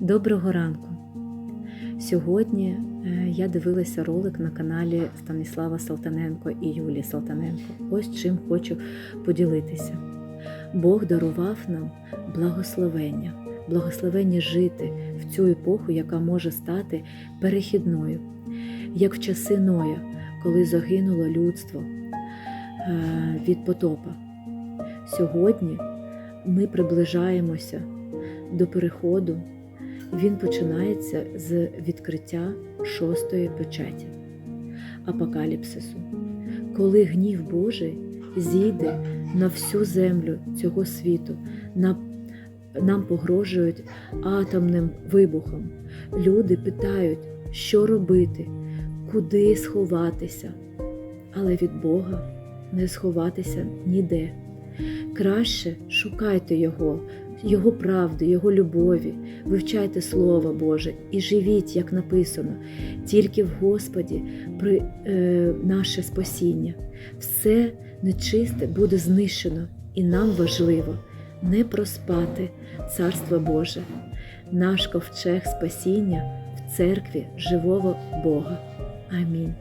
Доброго ранку! Сьогодні е, я дивилася ролик на каналі Станіслава Салтаненко і Юлії Салтаненко. Ось чим хочу поділитися. Бог дарував нам благословення, благословення жити в цю епоху, яка може стати перехідною, як в часи Ноя, коли загинуло людство е, від потопа. Сьогодні ми приближаємося до переходу він починається з відкриття шостої печаті апокаліпсису, коли гнів Божий зійде на всю землю цього світу, на, нам погрожують атомним вибухом. Люди питають, що робити, куди сховатися, але від Бога не сховатися ніде. Краще шукайте Його, Його правди, Його любові, вивчайте Слово Боже і живіть, як написано, тільки в Господі при е, наше спасіння. Все нечисте буде знищено, і нам важливо не проспати Царство Боже, наш ковчег спасіння в церкві живого Бога. Амінь.